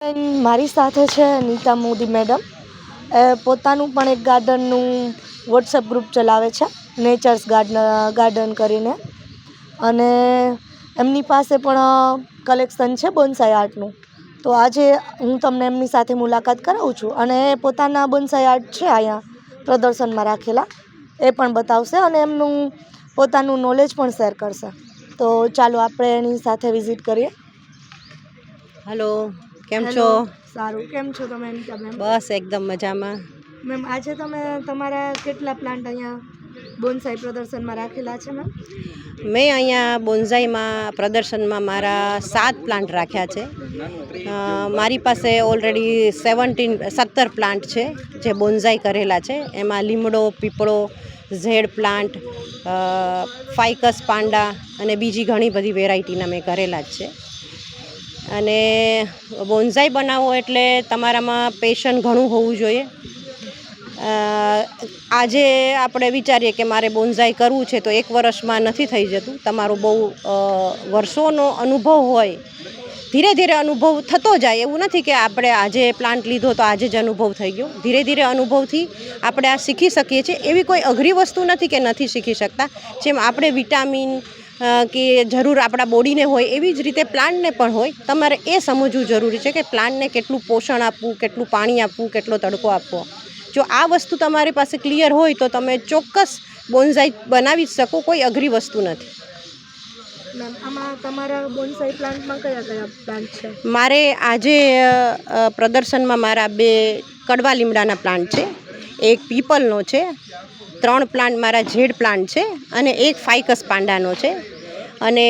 મારી સાથે છે નીતા મોદી મેડમ એ પોતાનું પણ એક ગાર્ડનનું વોટ્સઅપ ગ્રુપ ચલાવે છે નેચર્સ ગાર્ડન ગાર્ડન કરીને. અને એમની પાસે પણ કલેક્શન છે બોન્સાઈ આર્ટનું તો આજે હું તમને એમની સાથે મુલાકાત કરાવું છું અને એ પોતાના બોન્સાઈ આર્ટ છે અહીંયા પ્રદર્શનમાં રાખેલા. એ પણ બતાવશે અને એમનું પોતાનું નોલેજ પણ શેર કરશે. તો ચાલો આપણે એની સાથે વિઝિટ કરીએ. હલો કેમ છો? સારું. કેમ છો તમે અનિતા મેમ? બસ એકદમ મજામાં. મેમ આજે તમે તમારા કેટલા પ્લાન્ટ અહીંયા બોન્સાઈ પ્રદર્શનમાં રાખેલા છે મેમ? મેં અહીંયા બોન્ઝાઈમાં પ્રદર્શનમાં મારા સાત પ્લાન્ટ રાખ્યા છે. મારી પાસે ઓલરેડી સેવન્ટીન સત્તર પ્લાન્ટ છે જે બોન્ઝાઈ કરેલા છે. એમાં લીમડો પીપળો ઝેડ પ્લાન્ટ ફાઇકસ પાંડા અને બીજી ઘણી બધી વેરાયટીના મેં કરેલા જ છે. અને બોન્ઝાઈ બનાવો એટલે તમારામાં પેશન ઘણું હોવું જોઈએ. આજે આપણે વિચારીએ કે મારે બોન્ઝાઈ કરવું છે તો એક વર્ષમાં નથી થઈ જતું. તમારો બહુ વર્ષોનો અનુભવ હોય, ધીરે ધીરે અનુભવ થતો જાય. એવું નથી કે આપણે આજે પ્લાન્ટ લીધો તો આજે જ અનુભવ થઈ ગયો. ધીરે ધીરે અનુભવથી આપણે આ શીખી શકીએ છીએ. એવી કોઈ અઘરી વસ્તુ નથી કે નથી શીખી શકતા. જેમ આપણે વિટામિન કે જરૂર આપણા બોડીને હોય એવી જ રીતે પ્લાન્ટને પણ હોય તમારે એ સમજવું જરૂરી છે કે પ્લાન્ટને કેટલું પોષણ આપવું કેટલું પાણી આપવું કેટલો તડકો આપવો. જો આ વસ્તુ તમારી પાસે ક્લિયર હોય તો તમે ચોક્કસ બોન્ઝાઈ બનાવી શકો કોઈ અઘરી વસ્તુ નથી. મેમ આમાં તમારા બોન્સાઈ પ્લાન્ટમાં કયા કયા પ્લાન્ટ છે? મારે આજે પ્રદર્શનમાં મારા બે કડવા લીમડાના પ્લાન્ટ છે. એક પીપલનો છે ત્રણ પ્લાન્ટ મારા ઝેડ પ્લાન્ટ છે અને એક ફાઇકસ પાંડાનો છે. અને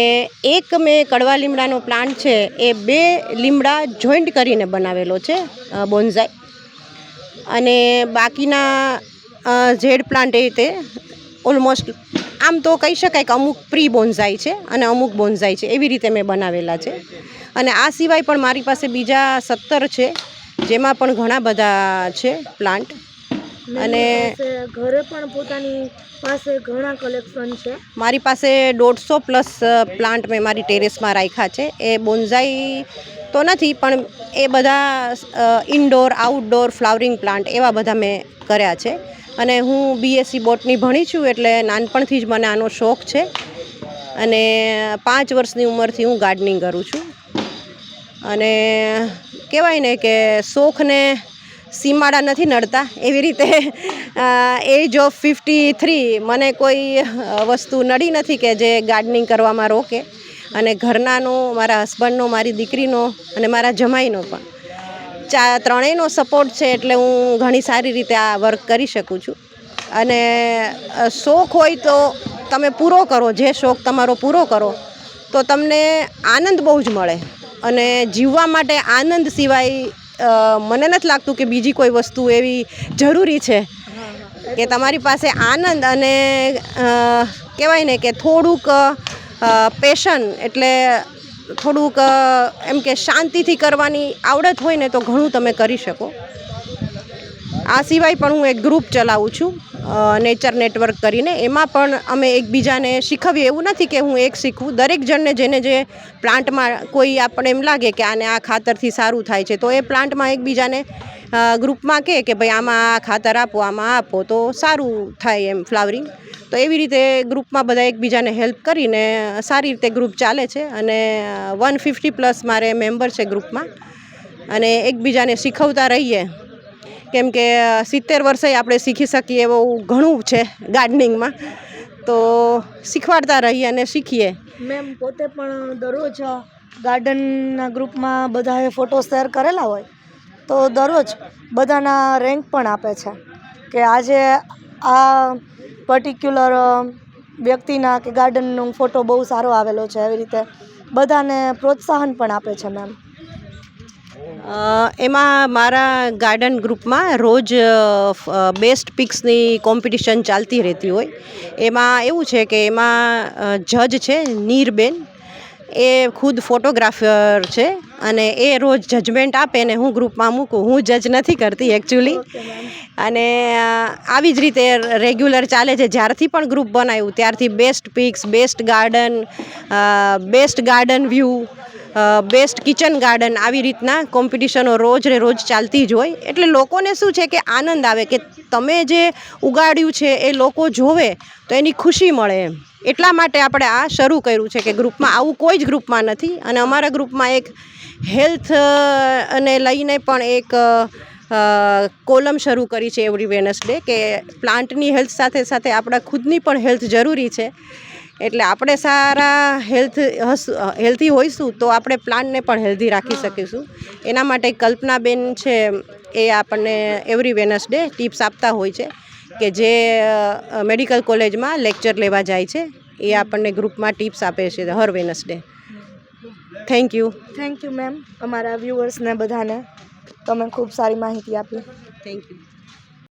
એક મેં કડવા લીમડાનો પ્લાન્ટ છે, એ બે લીમડા જોઈન્ટ કરીને બનાવેલો છે બોન્ઝાઈ. અને બાકીના ઝેડ પ્લાન્ટ એ રીતે ઓલમોસ્ટ, આમ તો કહી શકાય કે અમુક પ્રી બોન્ઝાઈ છે અને અમુક બોન્ઝાઈ છે, એવી રીતે મેં બનાવેલા છે. અને આ સિવાય પણ મારી પાસે બીજા સત્તર છે, જેમાં પણ ઘણા બધા છે પ્લાન્ટ. અને ઘરે પણ પોતાની પાસે ઘણા કલેક્શન છે. મારી પાસે દોઢસો પ્લસ પ્લાન્ટ મેં મારી ટેરેસમાં રાખ્યા છે. એ બોન્ઝાઈ તો નથી પણ એ બધા ઇન્ડોર આઉટડોર ફ્લાવરિંગ પ્લાન્ટ એવા બધા મેં કર્યા છે. અને હું બીએસસી બોટની ભણી છું એટલે નાનપણથી જ મને આનો શોખ છે. અને પાંચ વર્ષની ઉંમરથી હું ગાર્ડનિંગ કરું છું. અને કહેવાય ને કે શોખને સીમાડા નથી નડતા એવી રીતે એજ ઓફ ફિફ્ટી થ્રી મને કોઈ વસ્તુ નડી નથી કે જે ગાર્ડનિંગ કરવામાં રોકે. અને ઘરનાનો, મારા હસબન્ડનો મારી દીકરીનો અને મારા જમાઈનો પણ. ચા, ત્રણેયનો સપોર્ટ છે એટલે હું ઘણી સારી રીતે આ વર્ક કરી શકું છું. અને શોખ હોય તો તમે પૂરો કરો, જે શોખ તમારો પૂરો કરો, તો તમને આનંદ બહુ જ મળે. અને જીવવા માટે આનંદ સિવાય મને નથી લાગતું કે બીજી કોઈ વસ્તુ એવી જરૂરી છે. કે તમારી પાસે આનંદ અને કહેવાય ને કે થોડુંક પેશન એટલે થોડુંક એમ કે શાંતિથી કરવાની આવડત હોય ને તો ઘણું તમે કરી શકો. આ સિવાય પણ હું એક ગ્રુપ ચલાવું છું. નેચર નેટવર્ક કરીને એમાં પણ અમે એકબીજાને શીખવીએ. એવું નથી કે હું એક શીખવું. દરેક જણને જેને જે પ્લાન્ટમાં કોઈ આપણે એમ લાગે કે આને આ ખાતરથી સારું થાય છે, તો એ પ્લાન્ટમાં એકબીજાને ગ્રુપમાં કહે કે ભાઈ આમાં આ ખાતર આપો, આમાં આપો તો સારું થાય એમ ફ્લાવરિંગ. તો એવી રીતે ગ્રુપમાં બધા એકબીજાને હેલ્પ કરીને સારી રીતે ગ્રુપ ચાલે છે અને વન ફિફ્ટી પ્લસ મારે મેમ્બર છે ગ્રુપમાં અને એકબીજાને શીખવતા રહીએ. કેમ કે સિત્તેર વર્ષે આપણે શીખી શકીએ એવું ઘણું છે ગાર્ડનિંગમાં. તો શીખવાડતા રહીએ અને શીખીએ. મેમ, પોતે પણ દરરોજ ગાર્ડનના ગ્રુપમાં બધાએ ફોટો શેર કરેલા હોય, તો દરરોજ બધાના રેન્ક પણ આપે છે કે આજે આ પર્ટિક્યુલર વ્યક્તિના કે ગાર્ડનનો ફોટો બહુ સારો આવેલો છે, એવી રીતે બધાને પ્રોત્સાહન પણ આપે છે મેમ. એમાં મારા ગાર્ડન ગ્રુપમાં રોજ બેસ્ટ પિક્સની કોમ્પિટિશન ચાલતી રહેતી હોય. એમાં એવું છે કે એમાં જજ છે, નીરબેન. એ ખુદ ફોટોગ્રાફર છે. અને એ રોજ જજમેન્ટ આપે ને હું ગ્રુપમાં મૂકું. હું જજ નથી કરતી એકચ્યુઅલી અને આવી જ રીતે રેગ્યુલર ચાલે છે. જ્યારથી પણ ગ્રુપ બનાવ્યું ત્યારથી best picks best garden best garden view best kitchen garden આવી રીતના કોમ્પિટિશનો રોજ ને રોજ ચાલતી જ હોય. એટલે લોકોને શું છે કે આનંદ આવે કે તમે જે ઉગાડ્યું છે એ લોકો જોવે તો એની ખુશી મળે એમ. એટલા માટે આપણે આ શરૂ કર્યું છે કે ગ્રુપમાં આવું કોઈ જ ગ્રુપમાં નથી. અને અમારા ગ્રુપમાં એક હેલ્થ અને લઈને પણ એક કોલમ શરૂ કરી છે એવરી વેનસડે કે પ્લાન્ટની હેલ્થ સાથે સાથે આપણા ખુદની પણ હેલ્થ જરૂરી છે. એટલે આપણે સારા હેલ્થ હેલ્ધી હોઈશું તો આપણે પ્લાન્ટને પણ હેલ્ધી રાખી શકીશું. એના માટે કલ્પનાબેન છે, એ આપણને એવરી વેનસડે ટિપ્સ આપતા હોય છે કે જે મેડિકલ કોલેજમાં લેક્ચર લેવા જાય છે. એ આપણને ગ્રુપમાં ટિપ્સ આપે છે હર Wednesday. Thank you thank you ma'am અમારા વ્યુઅર્સને બધાને તમે ખૂબ સારી માહિતી આપી. Thank you